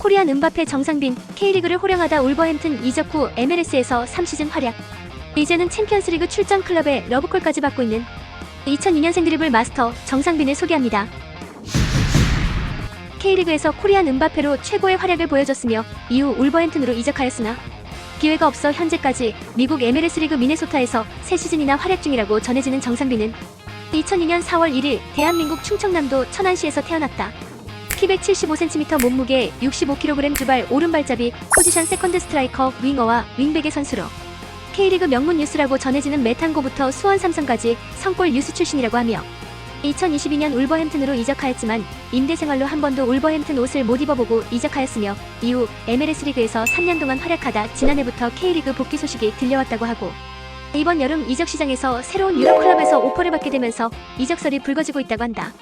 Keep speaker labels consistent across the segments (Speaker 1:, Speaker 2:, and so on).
Speaker 1: 코리안 은바페 정상빈 K리그를 호령하다 울버햄튼 이적 후 MLS에서 3시즌 활약. 이제는 챔피언스리그 출전 클럽의 러브콜까지 받고 있는 2002년생 드리블 마스터 정상빈을 소개합니다. K리그에서 코리안 은바페로 최고의 활약을 보여줬으며 이후 울버햄튼으로 이적하였으나 기회가 없어 현재까지 미국 MLS 리그 미네소타에서 새 시즌이나 활약 중이라고 전해지는 정상빈은 2002년 4월 1일 대한민국 충청남도 천안시에서 태어났다. 키 175cm 몸무게 65kg 주발 오른발잡이 포지션 세컨드 스트라이커 윙어와 윙백의 선수로 K리그 명문 뉴스라고 전해지는 메탄고부터 수원 삼성까지 성골 뉴스 출신이라고 하며 2022년 울버햄튼으로 이적하였지만 임대 생활로 한 번도 울버햄튼 옷을 못 입어보고 이적하였으며 이후 MLS 리그에서 3년 동안 활약하다 지난해부터 K리그 복귀 소식이 들려왔다고 하고 이번 여름 이적 시장에서 새로운 유럽 클럽에서 오퍼를 받게 되면서 이적설이 불거지고 있다고 한다.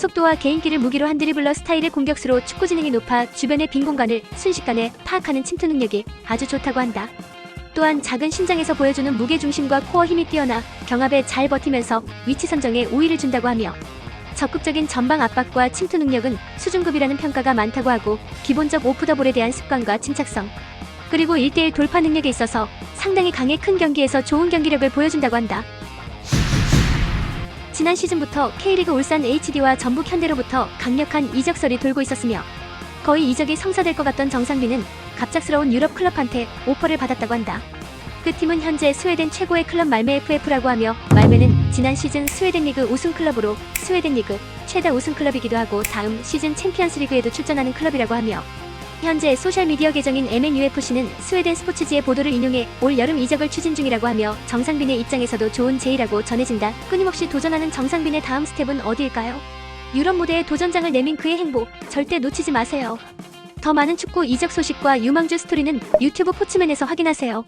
Speaker 1: 속도와 개인기를 무기로 한 드리블러 스타일의 공격수로 축구 지능이 높아 주변의 빈 공간을 순식간에 파악하는 침투 능력이 아주 좋다고 한다. 또한 작은 신장에서 보여주는 무게 중심과 코어 힘이 뛰어나 경합에 잘 버티면서 위치 선정에 우위를 준다고 하며 적극적인 전방 압박과 침투 능력은 수준급이라는 평가가 많다고 하고 기본적 오프더볼에 대한 습관과 침착성 그리고 1대1 돌파 능력에 있어서 상당히 강해 큰 경기에서 좋은 경기력을 보여준다고 한다. 지난 시즌부터 K리그 울산 HD와 전북 현대로부터 강력한 이적설이 돌고 있었으며 거의 이적이 성사될 것 같던 정상빈은 갑작스러운 유럽 클럽한테 오퍼를 받았다고 한다. 그 팀은 현재 스웨덴 최고의 클럽 말메 FF라고 하며 말메는 지난 시즌 스웨덴 리그 우승 클럽으로 스웨덴 리그 최다 우승 클럽이기도 하고 다음 시즌 챔피언스 리그에도 출전하는 클럽이라고 하며 현재 소셜미디어 계정인 MNUFC는 스웨덴 스포츠지의 보도를 인용해 올 여름 이적을 추진 중이라고 하며 정상빈의 입장에서도 좋은 제의라고 전해진다. 끊임없이 도전하는 정상빈의 다음 스텝은 어디일까요? 유럽 무대에 도전장을 내민 그의 행보 절대 놓치지 마세요. 더 많은 축구 이적 소식과 유망주 스토리는 유튜브 포츠맨에서 확인하세요.